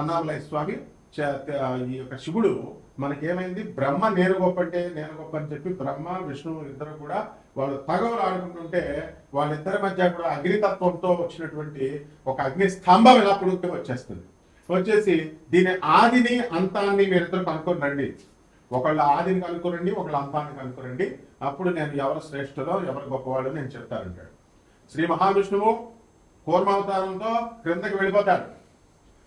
అన్నామలై స్వామి ఈ యొక్క శివుడు మనకేమైంది? బ్రహ్మ నేను గొప్ప అంటే నేను గొప్ప అని చెప్పి బ్రహ్మ విష్ణువు ఇద్దరు కూడా వాళ్ళు తగవలు ఆడుకుంటుంటే వాళ్ళిద్దరి మధ్య కూడా అగ్నితత్వంతో వచ్చినటువంటి ఒక అగ్ని స్తంభం ఇలా పుడుకు వచ్చేస్తుంది. వచ్చేసి దీని ఆదిని అంతాన్ని మీరిద్దరు కనుక్కొని రండి. ఒకళ్ళ ఆదిని కనుక్కోరండి ఒకళ్ళ అంతాన్ని కనుక్కోరండి. అప్పుడు నేను ఎవరు శ్రేష్ఠులో ఎవరు గొప్పవాడో నేను చెప్తానంటాడు. శ్రీ మహావిష్ణువు కూర్మావతారంతో క్రిందకి వెళ్ళిపోతాడు.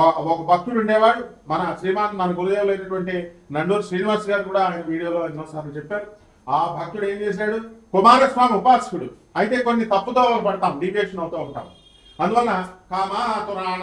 ఒక భక్తుడు ఉండేవాడు. మన శ్రీమాన్ మన గురుదేవులు అయినటువంటి నండూరు శ్రీనివాస్ గారు కూడా ఆయన వీడియోలో ఎన్నోసార్లు చెప్పారు. ఆ భక్తుడు ఏం చేశాడు? కుమారస్వామి ఉపాసకుడు. అయితే కొన్ని తప్పుతో పడతాం డీవియేషన్ అవుతూ ఉంటాం. అందువల్ల కామాతురాణ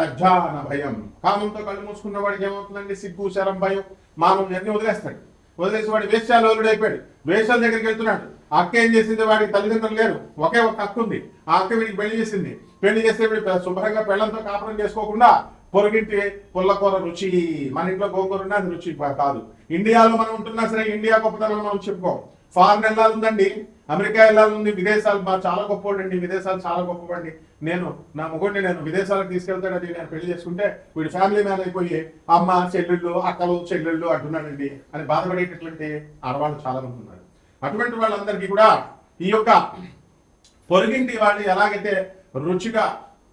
లజ్జ అన్న భయం. కామంతో కళ్ళు మూసుకున్న వాడికి ఏమవుతుందండి? సిగ్గు శరం భయం మానం అన్ని వదిలేస్తాడు. వదిలేసి వాడు వేశ్యాలోలుడు అయిపోయాడు వేషాల దగ్గరికి వెళ్తున్నాడు. అక్క ఏం చేసింది? వాడికి తల్లిదండ్రులు లేరు. ఒకే ఒక అక్క ఉంది. ఆ అక్క వీడికి పెళ్ళి చేసింది. పెళ్ళి చేస్తే వీడు శుభ్రంగా పెళ్ళంతో కాపురం చేసుకోకుండా పొరుగింటి పుల్లకూర రుచి మన ఇంట్లో గోకూర ఉన్నా అది రుచి కాదు. ఇండియాలో మనం ఉంటున్నా సరే ఇండియా గొప్పతనం మనం చెప్పుకోం. ఫారెన్ వెళ్ళాలి అమెరికా వెళ్ళాలి విదేశాలు మా చాలా గొప్పవాడండి. విదేశాలు చాలా గొప్పవాడిని. నేను నా మొగుడిని నేను విదేశాలకు తీసుకెళ్తాడని నేను పెళ్ళి చేసుకుంటే వీడి ఫ్యామిలీ మ్యాన్ అయిపోయి అమ్మ చెల్లెళ్ళు అక్కలు చెల్లెళ్ళు అంటున్నాడండి. అని బాధపడేటటువంటి ఆడవాళ్ళు చాలా మంది ఉన్నారు. అటువంటి వాళ్ళందరికీ కూడా ఈ యొక్క పొరుగింటి వాళ్ళు ఎలాగైతే రుచిగా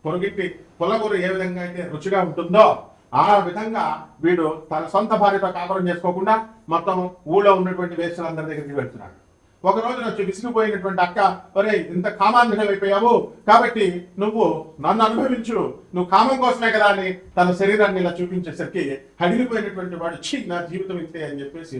పొరుగింటి పొలగూర ఏ విధంగా అయితే రుచిగా ఉంటుందో ఆ విధంగా వీడు తన సొంత భార్యతో కాపురం చేసుకోకుండా మొత్తం ఊళ్ళో ఉన్నటువంటి వేస్తులందరి దగ్గరికి వెళ్తున్నాడు. ఒక రోజు వచ్చి విసిగిపోయినటువంటి అక్క ఒరే ఇంత కామాంధులం అయిపోయావు. కాబట్టి నువ్వు నన్ను అనుభవించు. నువ్వు కామం కోసమే కదా అని తన శరీరాన్ని ఇలా చూపించేసరికి హడిలిపోయినటువంటి వాడు ఛీ నా జీవితం ఇంతే అని చెప్పేసి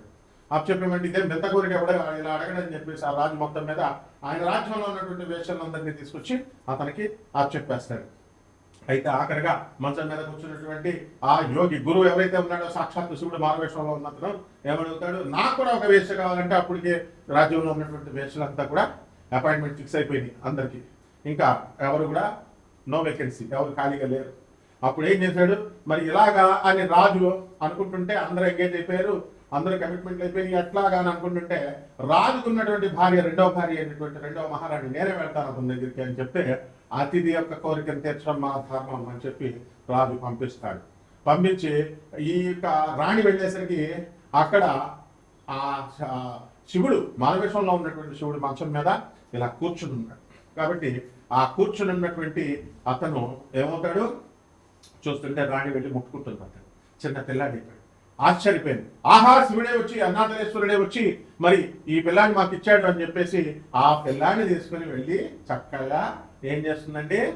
అప్పచెప్పేమంటే ఇదే మెత్త కోరిక ఇలా అడగడని చెప్పేసి ఆ రాజు మొత్తం మీద ఆయన రాజ్యంలో ఉన్నటువంటి వేషలందరినీ తీసుకొచ్చి అతనికి అప్పచెప్పేస్తాడు అయితే ఆఖరిగా మంచం మీద కూర్చున్నటువంటి ఆ యోగి గురువు ఎవరైతే ఉన్నాడో సాక్షాత్ శివుడు మారవేషంలో ఉన్నతను ఏమడుగుతాడు? నాకు కూడా ఒక వేష కావాలంటే అప్పటికే రాజ్యంలో ఉన్నటువంటి వేషలంతా కూడా అపాయింట్మెంట్ ఫిక్స్ అయిపోయింది అందరికి. ఇంకా ఎవరు కూడా నో వేకెన్సీ ఎవరు ఖాళీగా లేరు. అప్పుడు ఏం చేశాడు? మరి ఇలాగా అని రాజు అనుకుంటుంటే అందరూ ఎంగేజ్ అయిపోయారు. అందరూ కమిట్మెంట్ అయిపోయి ఎట్లాగా అని అనుకుంటుంటే రాజుకున్నటువంటి భార్య రెండవ భార్య అయినటువంటి రెండవ మహారాణి నేనే వెళ్తాను అతని దగ్గరికి అని చెప్తే అతిథి యొక్క కోరికను తీర్చడం మా ధర్మం అని చెప్పి రాజు పంపిస్తాడు. పంపించి ఈ యొక్క రాణి వెళ్ళేసరికి అక్కడ ఆ శివుడు మానవేశంలో ఉన్నటువంటి శివుడు మంచం మీద ఇలా కూర్చుని ఉన్నాడు. కాబట్టి ఆ కూర్చుని ఉన్నటువంటి అతను ఏమవుతాడు? చూస్తుంటే రాణి వెళ్ళి ముట్టుకుంటుంది అతను. చిన్న పిల్లాడి ఆశ్చర్యపోయింది. ఆహా శివుడే వచ్చి అన్నాథలేశ్వరుడే వచ్చి మరి ఈ పిల్లాన్ని మాకు ఇచ్చాడు అని చెప్పేసి ఆ పిల్లాన్ని తీసుకుని వెళ్ళి చక్కగా ఏం చేస్తుందండి?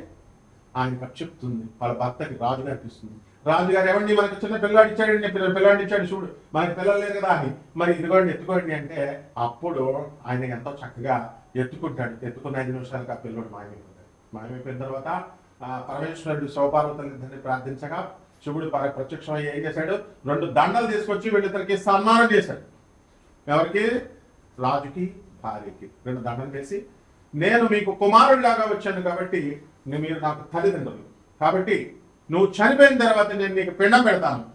ఆయన చెప్తుంది. వాళ్ళ భర్తకి రాజుగారికి ఇస్తుంది రాజుగారు ఏమండి మనకి చిన్న పిల్లాడు ఇచ్చాడండి పిల్ల పిల్లాడిని ఇచ్చాడు చూడు. మనకి పిల్లలు లేరు కదా అని. మరి ఇదిగోండి ఎత్తుకోండి అంటే అప్పుడు ఆయన ఎంతో చక్కగా ఎత్తుకుంటాడు. ఎత్తుకున్న ఐదు నిమిషాలకు ఆ పిల్లోడు మాయమైపోతాడు. మాయమైపోయిన తర్వాత ఆ పరమేశ్వరుడు శివపార్వతులిద్దరిని ప్రార్థించగా శివుడు పర ప్రత్యక్షమై ఏం చేశాడు? రెండు దండలు తీసుకొచ్చి వీళ్ళిద్దరికి సన్మానం చేశాడు. ఎవరికి? రాజుకి భార్యకి. రెండు దండలు వేసి నేను మీకు కుమారుడిలాగా వచ్చాను కాబట్టి మీరు నాకు తల్లిదండ్రులు. కాబట్టి నువ్వు చనిపోయిన తర్వాత నేను నీకు పిండం పెడతాను.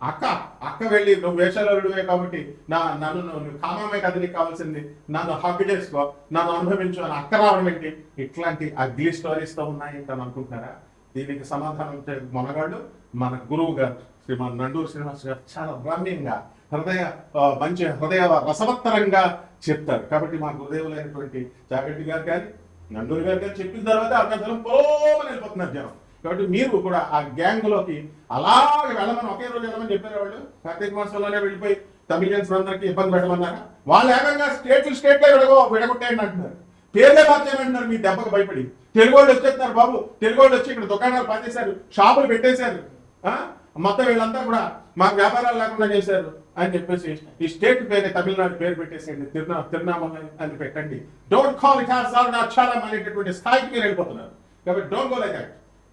అక్క అక్క వెళ్ళి నువ్వు వేషాలరుడువే కాబట్టి నా నన్ను నువ్వు కామమే కదిలి కావాల్సింది నన్ను హక్కు చేసుకో నన్ను అనుభవించు అని అక్క రావడం ఏంటి? ఇట్లాంటి అగ్లీ స్టోరీస్తో ఉన్నాయి అని అనుకుంటున్నారా? దీనికి సమాధానం ఇచ్చే మనగాళ్ళు మన గురువు గారు శ్రీమాన్ నండూరు శ్రీనివాస్ గారు చాలా రమ్యంగా హృదయ మంచి హృదయ రసవత్తరంగా చెప్తారు. కాబట్టి మా గురుదేవులైనటువంటి జాగ్రత్త గారు కానీ నండూరు గారు కానీ చెప్పిన తర్వాత అక్కడ పోమని వెళ్ళిపోతున్నారు జనం. కాబట్టి మీరు కూడా ఆ గ్యాంగ్లోకి అలాగే వెళ్ళమని ఒకే రోజు వెళ్ళమని చెప్పారు వాళ్ళు? కార్తీక మాసంలోనే వెళ్ళిపోయి తమిళియన్స్ అందరికీ ఇబ్బంది పెట్టమన్నారా? వాళ్ళు ఏకంగా స్టేట్లు స్టేట్లో విడగో విడగొట్టేయండి అంటున్నారు. పేర్లే మార్చేయమంటున్నారు మీ దెబ్బకు భయపడి. తెలుగు వాళ్ళు వచ్చేస్తున్నారు బాబు. తెలుగు వాళ్ళు వచ్చి ఇక్కడ దుకాణాలు పనిచేశారు షాపులు పెట్టేశారు. ఆ? మొత్తం వీళ్ళంతా కూడా మాకు వ్యాపారాలు లేకుండా చేశారు అని చెప్పేసి ఈ స్టేట్ పేరు తమిళనాడు పేరు పెట్టేసేయండి. తిరునా తిరునామల అని పెట్టండి. Don't call it has all అనేటటువంటి స్థాయికి మీరు వెళ్ళిపోతున్నారు. కాబట్టి డోంట్ గో లైక్ దాట్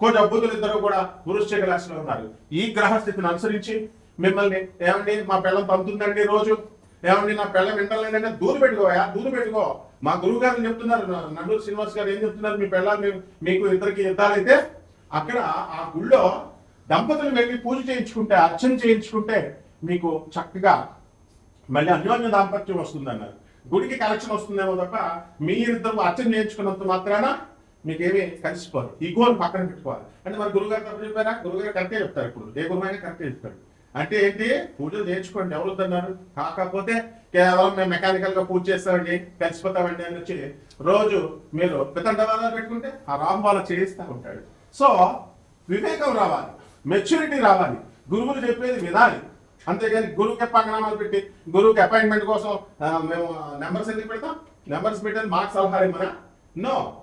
కొంచెం బుద్ధులు ఇద్దరు కూడా వృశ్చిక రాశిలో ఉన్నారు. ఈ గ్రహ స్థితిని అనుసరించి మిమ్మల్ని ఏమండి మా పిల్లం పంపుతుందండి రోజు? ఏమండి నా పిల్లం వింటలేదంటే దూరు పెట్టుకోయా దూరు పెట్టుకో. మా గురువు గారు చెప్తున్నారు నల్లూరు నండూరు శ్రీనివాస్ గారు ఏం చెప్తున్నారు మీ పిల్లలు మీకు ఇద్దరికి యుద్ధాలైతే అక్కడ ఆ గుళ్ళో దంపతులు వెళ్ళి పూజ చేయించుకుంటే అర్చన చేయించుకుంటే మీకు చక్కగా మళ్ళీ అన్యోన్య దాంపత్యం వస్తుంది అన్నారు గుడికి కలెక్షన్ వస్తుందేమో తప్ప మీ ఇద్దరు అర్చన చేయించుకున్నంత మాత్రాన మీకేమి కలిసిపోదు ఈ గోల్ పక్కన పెట్టుకోవాలి. అంటే మరి గురుగారు తప్పు చెప్పారా? గురుగారు కరెక్టే చెప్తారు ఇప్పుడు. ఏ గురువైనా కరెక్టే చెప్తాడు. అంటే ఏంటి? పూజలు నేర్చుకోండి. ఎవరు కాకపోతే కేవలం మేము మెకానికల్గా పూజ చేస్తామండి కలిసిపోతామండి అని వచ్చి రోజు మీరు పితండవాదాలు పెట్టుకుంటే ఆ రామ్ వాళ్ళ చేయిస్తూ ఉంటాడు. సో వివేకం రావాలి. మెచ్యూరిటీ రావాలి. గురువులు చెప్పేది వినాలి. అంతేగాని గురువుకి పంగనామాలు పెట్టి గురువుకి అపాయింట్మెంట్ కోసం మేము నెంబర్స్ ఎందుకు పెడతాం? నెంబర్స్ పెట్టేది మాకు సలహా ఇవ్వనా? నో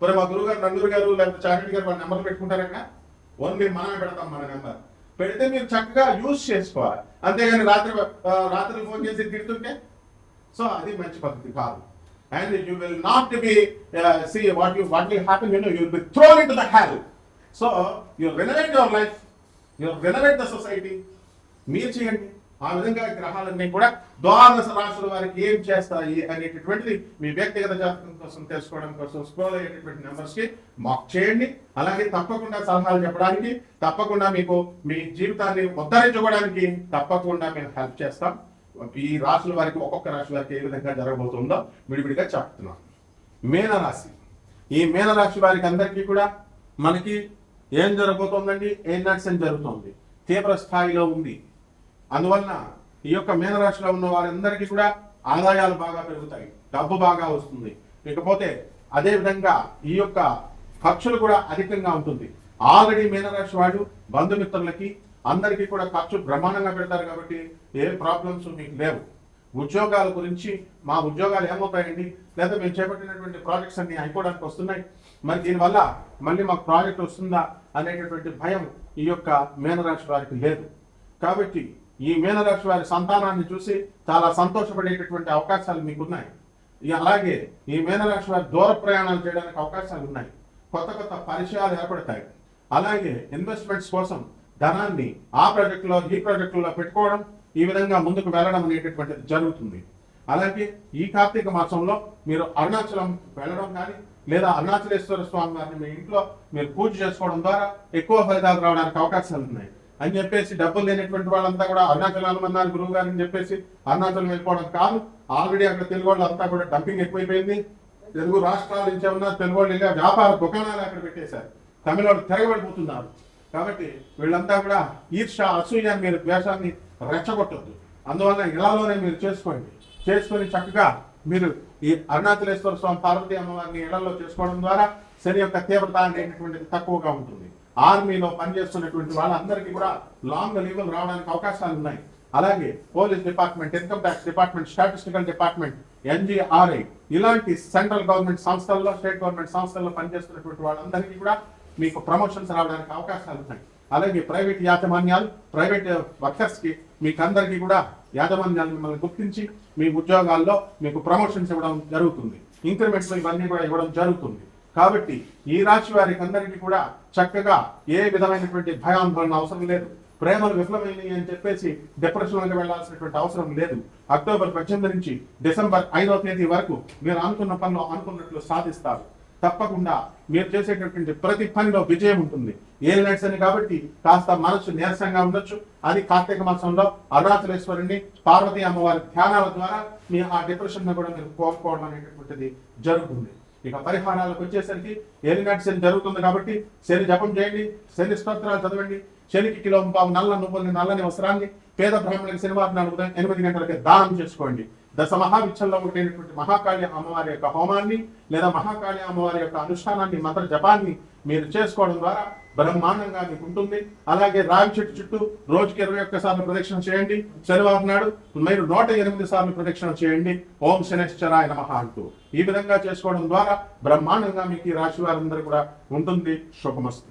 మరి మా గురువు గారు నందూరు గారు లేకపోతే చాగంటి గారు వాళ్ళ నెంబర్ పెట్టుకుంటారంగా? ఓన్లీ మనమే పెడతాం మన నెంబర్. పెడితే మీరు చక్కగా యూజ్ చేసుకోవాలి. అంతేగాని రాత్రి రాత్రి ఫోన్ చేసి తిడుతుంటే? సో అది మంచి పద్ధతి కాదు. And you will not be see what you what will happy you know you be thrown into the hell so you renovate your life you renovate the society మీరు చేయండి. ఆ విధంగా గ్రహాలన్నీ కూడా ద్వాదశ రాశుల వారికి ఏం చేస్తాయి అనేటటువంటిది మీ వ్యక్తిగత జాతకం కోసం తెలుసుకోవడం కోసం స్క్రోల్ అయ్యేటటువంటి నెంబర్స్కి మాక్ చేయండి. అలాగే తప్పకుండా సలహాలు చెప్పడానికి తప్పకుండా మీకు మీ జీవితాన్ని ఉద్ధరించుకోవడానికి తప్పకుండా మేము హెల్ప్ చేస్తాం. ఈ రాశుల వారికి ఒక్కొక్క రాశి వారికి ఏ విధంగా జరగబోతుందో విడివిడిగా చెప్తున్నాం. మీనరాశి. ఈ మీనరాశి వారికి అందరికీ కూడా మనకి ఏం జరగబోతోందండి? ఏం నడిసం జరుగుతోంది? తీవ్ర స్థాయిలో ఉంది. అందువలన ఈ యొక్క మీనరాశిలో ఉన్న వారందరికీ కూడా ఆదాయాలు బాగా పెరుగుతాయి. డబ్బు బాగా వస్తుంది. ఇకపోతే అదేవిధంగా ఈ యొక్క ఖర్చులు కూడా అధికంగా ఉంటుంది. ఆల్రెడీ మీనరాశి వాడు బంధుమిత్రులకి అందరికీ కూడా ఖర్చు బ్రహ్మాండంగా పెడతారు కాబట్టి ఏ ప్రాబ్లమ్స్ మీకు లేవు. ఉద్యోగాల గురించి మా ఉద్యోగాలు ఏమవుతాయండి? లేదా మేము చేపట్టినటువంటి ప్రాజెక్ట్స్ అన్ని అయిపోవడానికి వస్తున్నాయి. మరి దీనివల్ల మళ్ళీ మాకు ప్రాజెక్ట్ వస్తుందా అనేటటువంటి భయం ఈ యొక్క మీనరాశి వారికి లేదు. కాబట్టి ఈ మీనరాశి వారి సంతానాన్ని చూసి చాలా సంతోషపడేటటువంటి అవకాశాలు మీకు ఉన్నాయి అలాగే ఈ మీనరాశి వారి దూర ప్రయాణాలు చేయడానికి అవకాశాలు ఉన్నాయి. కొత్త కొత్త పరిచయాలు ఏర్పడతాయి. అలాగే ఇన్వెస్ట్మెంట్స్ కోసం ధనాన్ని ఆ ప్రాజెక్టులో ఈ ప్రాజెక్టులో పెట్టుకోవడం ఈ విధంగా ముందుకు వెళ్ళడం అనేటటువంటిది జరుగుతుంది. అలాగే ఈ కార్తీక మాసంలో మీరు అరుణాచలం వెళ్ళడం కానీ లేదా అరుణాచలేశ్వర స్వామి వారిని మీ ఇంట్లో మీరు పూజ చేసుకోవడం ద్వారా ఎక్కువ ఫలితాలు రావడానికి అవకాశాలు ఉన్నాయి. అని చెప్పేసి డబ్బులు లేనటువంటి వాళ్ళంతా కూడా అరుణాచలం అన్నారు గురువు గారు అని చెప్పేసి అరుణాచలం వెళ్ళిపోవడం కాదు. ఆల్రెడీ అక్కడ తెలుగు వాళ్ళంతా కూడా డంపింగ్ ఎక్కువైపోయింది. తెలుగు రాష్ట్రాల నుంచి ఉన్న తెలుగు వాళ్ళు ఇలా వ్యాపార దుకాణాలు అక్కడ పెట్టేశారు. తమిళ తిరగబడిపోతున్నారు. కాబట్టి వీళ్ళంతా కూడా ఈర్ష అసూయ మీరు ద్వేషాన్ని రెచ్చగొట్టద్దు. అందువల్ల ఇలాలోనే మీరు చేసుకోండి. చేసుకొని చక్కగా మీరు ఈ అరుణాచలేశ్వర స్వామి పార్వతీ అమ్మవారిని ఇళ్ళలో చేసుకోవడం ద్వారా శని యొక్క తీవ్రత అనేటటువంటిది తక్కువగా ఉంటుంది. ఆర్మీలో పనిచేస్తున్నటువంటి వాళ్ళందరికీ కూడా లాంగ్ లీవ్లు రావడానికి అవకాశాలు ఉన్నాయి. అలాగే police department income tax department statistical department NGRI ఇలాంటి సెంట్రల్ గవర్నమెంట్ సంస్థల్లో స్టేట్ గవర్నమెంట్ సంస్థల్లో పనిచేస్తున్నటువంటి వాళ్ళందరికీ కూడా మీకు ప్రమోషన్స్ రావడానికి అవకాశాలు ఉన్నాయి. అలాగే ప్రైవేట్ యాజమాన్యాలు ప్రైవేట్ వర్కర్స్కి మీకు అందరికీ కూడా యాజమాన్యాలు మిమ్మల్ని గుర్తించి మీ ఉద్యోగాల్లో మీకు ప్రమోషన్స్ ఇవ్వడం జరుగుతుంది. ఇంక్రిమెంట్స్ ఇవన్నీ కూడా ఇవ్వడం జరుగుతుంది. కాబట్టి ఈ రాశి వారికి అందరికీ కూడా చక్కగా ఏ విధమైనటువంటి భయాందోళన అవసరం లేదు. ప్రేమలు విఫలమైనవి అని చెప్పేసి డిప్రెషన్లోకి వెళ్ళాల్సినటువంటి అవసరం లేదు. అక్టోబర్ పద్దెనిమిది నుంచి డిసెంబర్ ఐదవ తేదీ వరకు మీరు అనుకున్న పనులు అనుకున్నట్లు సాధిస్తారు. తప్పకుండా మీరు చేసేటటువంటి ప్రతి పనిలో విజయం ఉంటుంది. ఏలి నడిచని కాబట్టి కాస్త మనసు నీరసంగా ఉండొచ్చు. అది కార్తీక మాసంలో అరుణాచలేశ్వరుణ్ణి పార్వతీ అమ్మవారి ధ్యానాల ద్వారా మీ ఆ డిప్రెషన్ కూడా మీరు కోరుకోవడం అనేటటువంటిది జరుగుతుంది. ఇక పరిహారాలకు వచ్చేసరికి ఏలినాటి శని జరుగుతుంది కాబట్టి శని జపం చేయండి శని స్తోత్రాలు చదవండి శనికి కిలో పావు నల్ల నువ్వుల్ని నల్లని వస్త్రాన్ని పేద బ్రాహ్మణులకు శనివారం నాడు ఉదయం ఎనిమిది గంటలకి దానం చేసుకోండి. దశ మహావిచ్చల్లో ఒకటైనటువంటి మహాకాళి అమ్మవారి యొక్క హోమాన్ని లేదా మహాకాళి అమ్మవారి యొక్క అనుష్ఠానాన్ని మంత్ర జపాన్ని మీరు చేసుకోవడం ద్వారా బ్రహ్మాండంగా మీకు ఉంటుంది. అలాగే రావి చెట్టు చుట్టూ రోజుకి ఇరవై ఒక్క సార్లు ప్రదక్షిణ చేయండి. శనివారం నాడు మీరు నూట ఎనిమిది సార్లు ప్రదక్షిణ చేయండి. ఓం శనేశ్వరాయ నమ అంటూ. ఈ విధంగా చేసుకోవడం ద్వారా బ్రహ్మాండంగా మీకు ఈ రాశి వారందరూ కూడా ఉంటుంది. శుభమస్తు.